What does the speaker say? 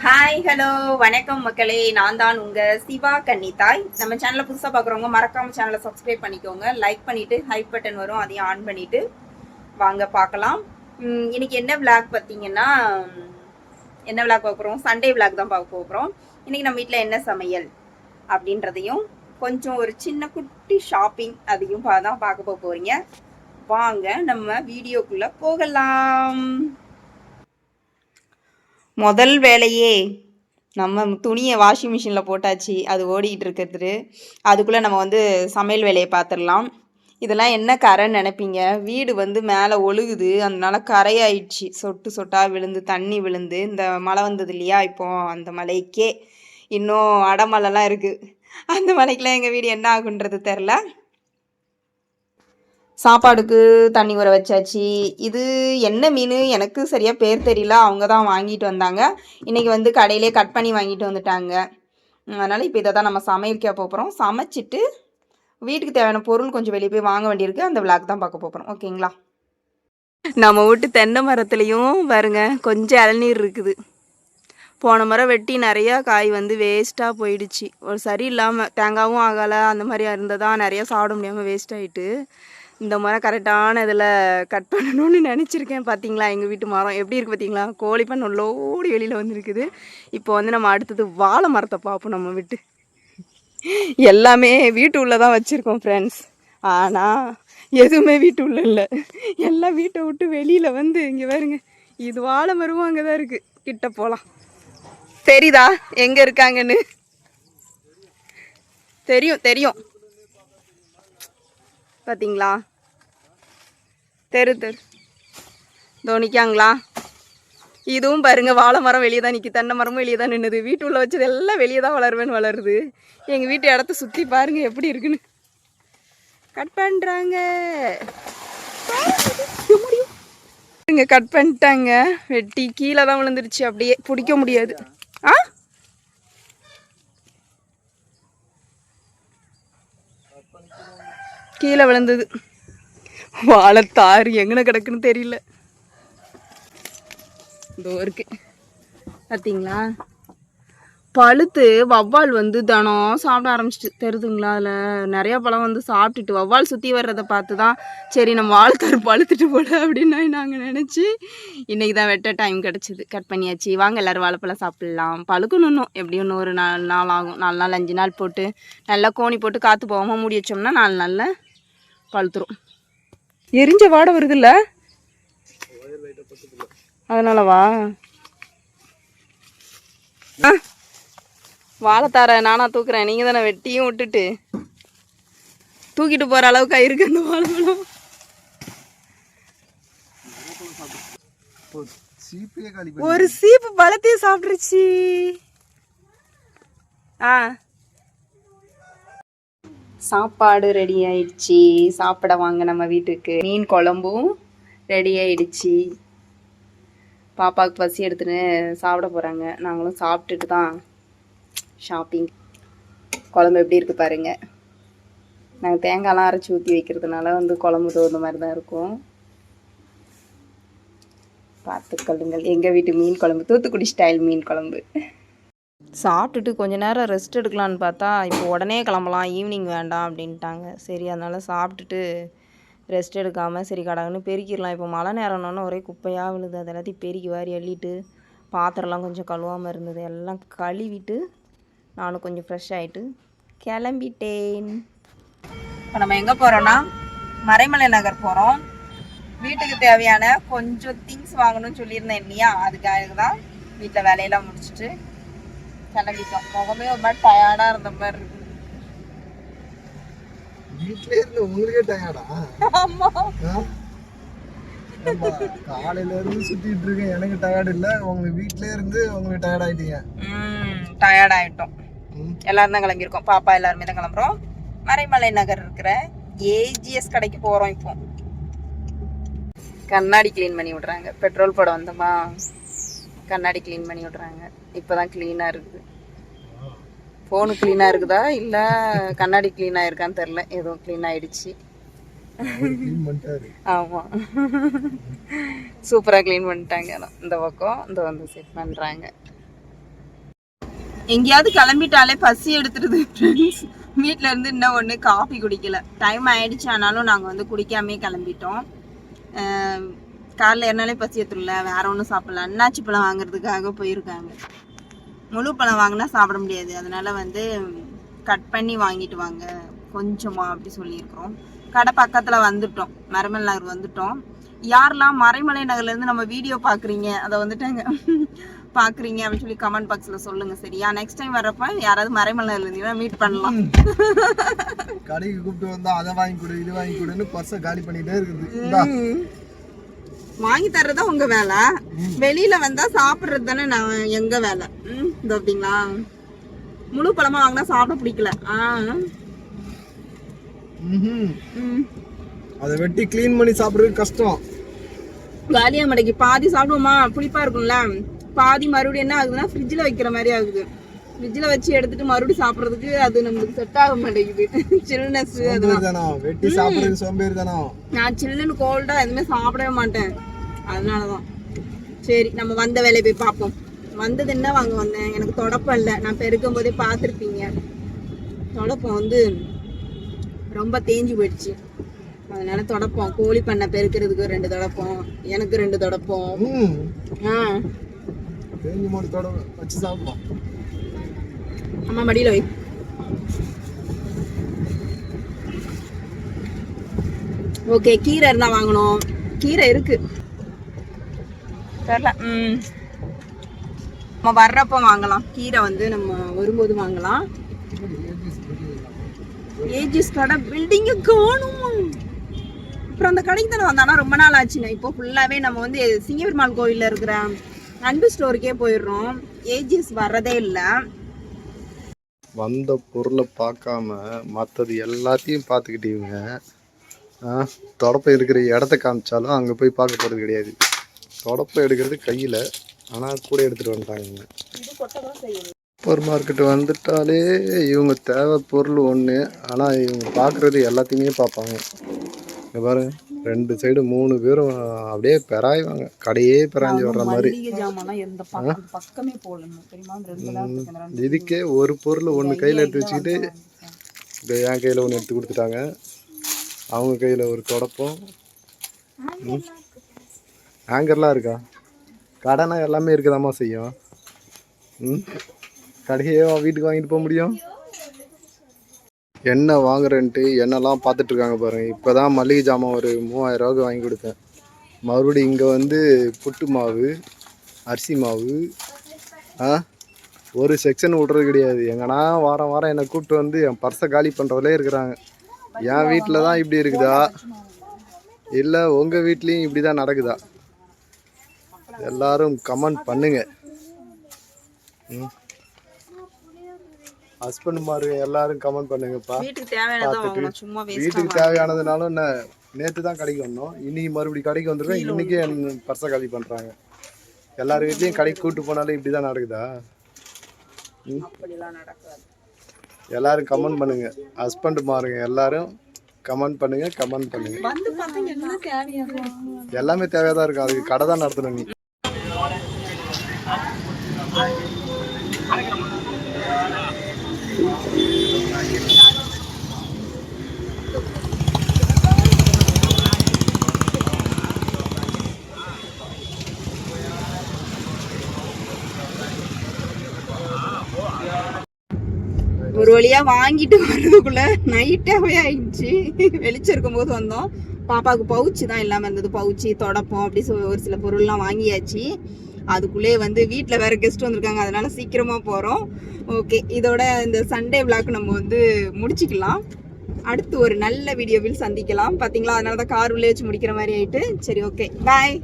Hi hello வணக்கம் மக்களே. நான் தான் உங்க சிவா கன்னித்தாய். நம்ம சேனலை புதுசாக பார்க்குறவங்க மறக்காம சேனலை சப்ஸ்கிரைப் பண்ணிக்கோங்க. லைக் பண்ணிட்டு ஹைப் பட்டன் வரும். அதையும் ஆன் பண்ணிட்டு வாங்க பார்க்கலாம் இன்னைக்கு என்ன விளாக் பார்த்தீங்கன்னா என்ன விளாக் பார்க்குறோம் சண்டே விளாக் தான் பார்க்க போகிறோம் இன்னைக்கு நம்ம வீட்டில் என்ன சமையல் அப்படின்றதையும் கொஞ்சம் ஒரு சின்ன குட்டி ஷாப்பிங் அதையும் பா- தான் பார்க்க போக போகிறீங்க வாங்க நம்ம வீடியோக்குள்ளே போகலாம். முதல் வேலையே நம்ம துணியை வாஷிங் மிஷினில் போட்டாச்சு அது ஓடிக்கிட்டு இருக்கிறது. அதுக்குள்ளே நம்ம வந்து சமையல் வேலையை பார்த்துடலாம். இதெல்லாம் என்ன கரைன்னு நினைப்பீங்க? வீடு வந்து மேலே ஒழுகுது அதனால கரையாயிடுச்சு. சொட்டு சொட்டாக விழுந்து தண்ணி விழுந்து இந்த மழை வந்தது இல்லையா? இப்போ அந்த மலைக்கே இன்னும் அடமழைலாம் இருக்குது அந்த மலைக்கெலாம் எங்கள் வீடு என்ன ஆகுன்றது தெரில. சாப்பாடுக்கு தண்ணி ஊற வச்சாச்சு. இது என்ன மீன்? எனக்கு சரியாக பேர் தெரியல. அவங்க தான் வாங்கிட்டு வந்தாங்க. இன்றைக்கி வந்து கடையிலே கட் பண்ணி வாங்கிட்டு வந்துட்டாங்க. அதனால் இப்போ இதை தான் நம்ம சமையலுக்கே போகிறோம் சமைச்சிட்டு வீட்டுக்கு தேவையான பொருள் கொஞ்சம் வெளியே போய் வாங்க வேண்டியிருக்கு. அந்த விளாக் தான் பார்க்க போகிறோம் ஓகேங்களா? நம்ம வீட்டு தென்னை மரத்துலேயும் பாருங்க கொஞ்சம் இளநீர் இருக்குது. போன மரம் வெட்டி நிறையா காய் வந்து வேஸ்ட்டாக போயிடுச்சு. ஒரு சரி இல்லாமல் தேங்காவும் ஆகலை அந்த மாதிரி இருந்ததா நிறையா சாப்பிட முடியாமல் வேஸ்ட் ஆகிட்டு இந்த மரம் கரெக்டான இதில் கட் பண்ணணும்னு நினச்சிருக்கேன். பார்த்தீங்களா? எங்கள் வீட்டு மரம் எப்படி இருக்குது பார்த்தீங்களா? கோழி பண்ண லோடி வெளியில் வந்துருக்குது. இப்போ வந்து நம்ம அடுத்தது வாழை மரத்தை பார்ப்போம் நம்ம விட்டு. எல்லாமே வீட்டு உள்ளே தான் வச்சுருக்கோம் ஃப்ரெண்ட்ஸ் ஆனால் எதுவுமே வீட்டு உள்ள இல்லை. எல்லாம் வீட்டை விட்டு வெளியில் வந்து இங்கே பாருங்க இது வாழை மரமும் அங்கே தான் இருக்குது கிட்ட போகலாம் தெரியுதா? எங்கே இருக்காங்கன்னு? தெரியும் தெரியும். பார்த்தீங்களா? தெரு தெரு. இதோ நிற்காங்களா இதுவும் பாருங்கள் வாழை மரம் வெளியே தான் நிற்கி தென்னை மரமும் வெளியே தான் நின்றுது வீட்டுள்ள வச்சது எல்லாம் வெளியே தான் வளருவேன்னு வளருது. எங்கள் வீட்டு இடத்த சுற்றி பாருங்கள் எப்படி இருக்குன்னு. கட் பண்ணுறாங்க இங்கே கட் பண்ணிட்டாங்க. வெட்டி கீழே தான் விழுந்துருச்சு அப்படியே பிடிக்க முடியாது. ஆ? கீழே விழுந்தது. வாழைத்தாறு எங்கன கிடக்குன்னு தெரியல. இதோ இருக்கு. பார்த்தீங்களா பழுத்து வவ்வால் வந்து தினம் சாப்பிட ஆரம்பிச்சிட்டு தெரியுதுங்களா? அதில் நிறையா பழம் வந்து சாப்பிட்டுட்டு வவ்வால் சுற்றி வர்றதை பார்த்து தான் சரி நம்ம வாழைத்தாறு பழுத்துட்டு போல அப்படின்னு நாங்கள் நினச்சி இன்றைக்கி தான் வெட்ட டைம் கிடச்சிது. கட் பண்ணியாச்சு. வாங்க எல்லோரும் வாழைப்பழம் சாப்பிட்லாம். பழுக்கணும் இன்னும். எப்படியும் இன்னொரு நாலு நாள் ஆகும். நாலு நாள் அஞ்சு நாள் போட்டு நல்லா கோணி போட்டு காற்று போகாமல் மூடி வச்சோம்னா நாலு நாளில் பழுத்துரும். எரிஞ்ச வாடை வருதுல்ல? அதனாலவா? ஆ. வாழைத்தார நானா தூக்குறேன். நீங்கள் தானே வெட்டியும் விட்டுட்டு. தூக்கிட்டு போகிற அளவுக்கு இருக்கு அந்த வாழைப்பழம். ஒரு சீப்பு பழத்தையும் சாப்பிட்டுருச்சு. ஆ. சாப்பாடு ரெடி ஆயிடுச்சு. சாப்பிட வாங்க நம்ம வீட்டுக்கு. மீன் குழம்பும் ரெடி ஆயிடுச்சு. பாப்பாவுக்கு பசி எடுத்துன்னு சாப்பிட போகிறாங்க நாங்களும் சாப்பிட்டுட்டு தான் ஷாப்பிங் குழம்பு எப்படி இருக்குது பாருங்க. நாங்கள் தேங்காய்லாம் அரைச்சி ஊற்றி வைக்கிறதுனால வந்து குழம்பு தகுந்த மாதிரி தான் இருக்கும். பார்த்துக்கொள்ளுங்கள். எங்கள் வீட்டு மீன் குழம்பு? தூத்துக்குடி ஸ்டைல் மீன் குழம்பு. சாப்பிட்டுட்டு கொஞ்ச நேரம் ரெஸ்ட் எடுக்கலான்னு பார்த்தா இப்போ உடனே கிளம்பலாம் ஈவினிங் வேண்டாம் அப்படின்ட்டாங்க. சரி அதனால் சாப்பிட்டுட்டு ரெஸ்ட் எடுக்காமல் சரி கடகன்னு பெருக்கிடலாம். இப்போ மழை நேரம்னோன்னு ஒரே குப்பையாக விழுது. அது எல்லாத்தையும் பெருக்கி வாரி அள்ளிட்டு பாத்திரம்லாம் கொஞ்சம் கழுவாமல் இருந்தது. எல்லாம் கழுவிட்டு நானும் கொஞ்சம் ஃப்ரெஷ் ஆகிட்டு கிளம்பிட்டேன். இப்போ நம்ம எங்கே போகிறோன்னா மறைமலை நகர் போகிறோம் வீட்டுக்கு தேவையான கொஞ்சம் திங்ஸ் வாங்கணும்னு சொல்லியிருந்தேன் இல்லையா? அதுக்காக தான் வீட்டில் வேலையெல்லாம் முடிச்சுட்டு கிளம்பிட்டோம் முகமே ஒரு மாதிரி டயர்டாக இருந்த மாதிரி இருக்கு வீட்லயே இருந்து உங்களுக்கே டயர்டா ஆமாம் காலையில இருந்து சுத்திட்டு இருக்கேன் எனக்கு டயர்ட் இல்ல உங்களுக்கு வீட்லயே இருந்து உங்களுக்கு டயர்ட் ஆயிட்டீங்க ம் டயர்ட் ஆகிட்டோம் ம். எல்லாரும் தான் கிளம்பியிருக்கோம் பாப்பா எல்லாருமே தான் கிளம்புறோம் மறைமலை நகர் இருக்கிற ஏஜிஎஸ் கடைக்கு போகிறோம் இப்போ கண்ணாடி க்ளீன் பண்ணி விட்றாங்க பெட்ரோல் போட வந்தோமா கண்ணாடி க்ளீன் பண்ணி விட்றாங்க. இப்போ தான் க்ளீனாக இருக்குது. ஃபோனு க்ளீனாக இருக்குதா? இல்லை கண்ணாடி க்ளீனாக இருக்கான்னு தெரில ஏதோ க்ளீன் பண்ணிட்டாரு. ஆமாம் சூப்பராக க்ளீன் பண்ணிட்டாங்க. இந்த பக்கம் இந்த வந்து செட் பண்ணுறாங்க எங்கேயாவது கிளம்பிட்டாலே பசி எடுத்துருது ஃப்ரெண்ட்ஸ் வீட்டில் இருந்து இன்னும் ஒன்று காஃபி குடிக்கல. டைம் ஆயிடுச்சு ஆனாலும் நாங்கள் வந்து குடிக்காமே கிளம்பிட்டோம். காலைல ஏறினாலே பசி எடுத்துடல வேற ஒன்றும் சாப்பிடல. அண்ணாச்சி பழம் வாங்குறதுக்காக போயிருக்காங்க. முழு பழம் வாங்கினா சாப்பிட முடியாது. அதனால வந்து கட் பண்ணி வாங்கிட்டு வாங்க. கொஞ்சமா அப்படி சொல்லியிருக்கிறோம். கடை பக்கத்தில் வந்துட்டோம். மரமல் நகர் வந்துட்டோம். யாரெல்லாம் மறைமலை நகர்லேருந்து நம்ம வீடியோ பார்க்குறீங்க அதை வந்துட்டாங்க. பார்க்குறீங்க அப்படின்னு சொல்லி கமெண்ட் பாக்ஸில் சொல்லுங்க சரியா? நெக்ஸ்ட் டைம் வர்றப்ப யாராவது மறைமலை இருந்தீங்கன்னா மீட் பண்ணலாம். கடைக்கு கூப்பிட்டு வந்தா அதை வாங்கி கொடு இது வாங்கி கொடுன்னு பர்ஸை காலி பண்ணிட்டே இருக்குது. வாங்கி தர்றதா உங்க வேலை. வெளியில வந்தா சாப்பிடுறது தானே நான் எங்க வேலை. ம் அப்படிங்களா முழு பழமா வாங்கினா சாப்பிட பிடிக்கல. ஆ. அதை வெட்டி க்ளீன் பண்ணி சாப்பிடுறது கஷ்டம். காலியா மடைக்கு பாதி சாப்பிடுவோமா? புளிப்பா இருக்கும்ல. பாதி மறுபடியும் என்ன ஆகுதுன்னா ஃப்ரிட்ஜில் வைக்கிற மாதிரி ஆகுது. ஃப்ரிட்ஜில் வச்சு எடுத்துட்டு மறுபடியும் சாப்பிட்றதுக்கு அது நம்மளுக்கு செட் ஆக மாட்டேங்குது. சில்னஸ் தானோ. வெட்டி சாப்பிடுறது சோம்பேறி தானோ? நான் சில்லுன்னு கோல்டா எதுவுமே சாப்பிடவே மாட்டேன். அதனால தான் சரி நம்ம வந்த வேலையை போய் பார்ப்போம். வந்தது என்ன வாங்க வந்தேன்? எனக்கு தொடப்பம் இல்லை. நான் பெருக்கும் போதே பார்த்துருப்பீங்க. தொடப்பம் வந்து ரொம்ப தேஞ்சு போயிடுச்சு. அதனால தொடப்பம் கோழி பண்ணை பெருக்கிறதுக்கு ரெண்டு தொடப்பம் எனக்கு ரெண்டு தொடப்பம். ஆ. அம்மா மடியில் வை. ஓகே கீரை இருந்தா வாங்கணும். கீரை இருக்கு. தெரில நம்ம வர்றப்ப வாங்கலாம். கீரை வந்து நம்ம வரும்போது வாங்கலாம். ஏஜிஸ் கடை பில்டிங்கு காணும் அப்புறம் அந்த கடைக்கு தானே வந்தானா. ரொம்ப நாள் ஆச்சுண்ணே இப்போ ஃபுல்லாகவே நம்ம வந்து சிங்கபெருமாள் கோயிலில் இருக்கிற அன்பு ஸ்டோருக்கே போயிடுறோம். ஏஜிஸ் வர்றதே இல்லை. வந்த பொருளை பார்க்காம மற்றது எல்லாத்தையும் பார்த்துக்கிட்டீங்க. ஆ தொடப்பம் இருக்கிற இடத்த காமிச்சாலும் அங்கே போய் பார்க்க போகிறது கிடையாது. தொடப்பம் எடுக்கிறது கையில். ஆனால் கூட எடுத்துகிட்டு வந்துட்டாங்க இது சூப்பர் மார்க்கெட் வந்துட்டாலே இவங்க தேவை பொருள் ஒன்று ஆனால் இவங்க பார்க்குறது எல்லாத்தையுமே பார்ப்பாங்க. இங்க பாருங்க ரெண்டு சைடு மூணு பேரும் அப்படியே பெறாய்வாங்க. கடையே பெறாஞ்சி வர்ற மாதிரி. இதுக்கே ஒரு பொருள் ஒன்று கையில் எடுத்து வச்சுக்கிட்டு இந்த என் கையில் ஒன்று எடுத்து கொடுத்துட்டாங்க. அவங்க கையில் ஒரு தொடப்பம். ஹேங்கர்லாம் இருக்கா? கடைனா எல்லாமே இருக்கதாம்மா செய்யும்? ம்? கடையே வீட்டுக்கு வாங்கிட்டு போக முடியும்? என்ன வாங்குறேன்ட்டு என்னெல்லாம் பார்த்துட்ருக்காங்க பாருங்கள் பாருங்க. இப்போ தான் மளிகை ஜாமான் ஒரு மூவாயிரரூவாக்கு வாங்கி கொடுத்தேன். மறுபடியும் இங்கே வந்து புட்டு மாவு அரிசி மாவு ஆ? ஒரு செக்ஷன் விட்றது கிடையாது. எங்கன்னா வாரம் வாரம் என்னை கூப்பிட்டு வந்து என் பர்ஸை காலி பண்ணுறதுலே இருக்கிறாங்க. என் வீட்டில் தான் இப்படி இருக்குதா? இல்லை உங்கள் வீட்லேயும் இப்படி தான் நடக்குதா? எல்லாரும் கமெண்ட் பண்ணுங்க. ம். ஹஸ்பண்ட் மாரு எல்லாரும் கமெண்ட் பண்ணுங்கப்பா. வீட்டுக்கு தேவையானதுனாலும் என்ன நேற்று தான் கடைக்கு வந்தோம். இன்னைக்கு மறுபடியும் கடைக்கு வந்துருக்கோம். இன்னைக்கே என் பர்ஸை காலி பண்ணுறாங்க எல்லார் வீட்லேயும் கடைக்கு கூட்டு போனாலும் இப்படி தான் நடக்குதா. எல்லாரும் கமெண்ட் பண்ணுங்க. ஹஸ்பண்ட் மாறுங்க எல்லாரும் கமெண்ட் பண்ணுங்க கமெண்ட் பண்ணுங்க. எல்லாமே தேவையாக தான் இருக்கும் அதுக்கு கடை தான் நடத்தணும் நீ வழியாக வாங்கிட்டு வர்றதுக்குள்ள நைட்டாவே ஆயிடுச்சு. வெளிச்சம் இருக்கும்போது வந்தோம். பாப்பாவுக்கு பவுச்சு தான் இல்லாமல் இருந்தது. பவுச்சு தொடப்போம் அப்படி சொல்லி ஒரு சில பொருள்லாம் வாங்கியாச்சு. அதுக்குள்ளே வந்து வீட்டில் வேற கெஸ்ட் வந்திருக்காங்க. அதனால சீக்கிரமாக போகிறோம் ஓகே இதோட இந்த சண்டே விளாக் நம்ம வந்து முடிச்சுக்கலாம். அடுத்து ஒரு நல்ல வீடியோவில் சந்திக்கலாம். பார்த்தீங்களா அதனால தான் கார் உள்ளே வச்சு முடிக்கிற மாதிரி ஆயிட்டு. சரி ஓகே பாய்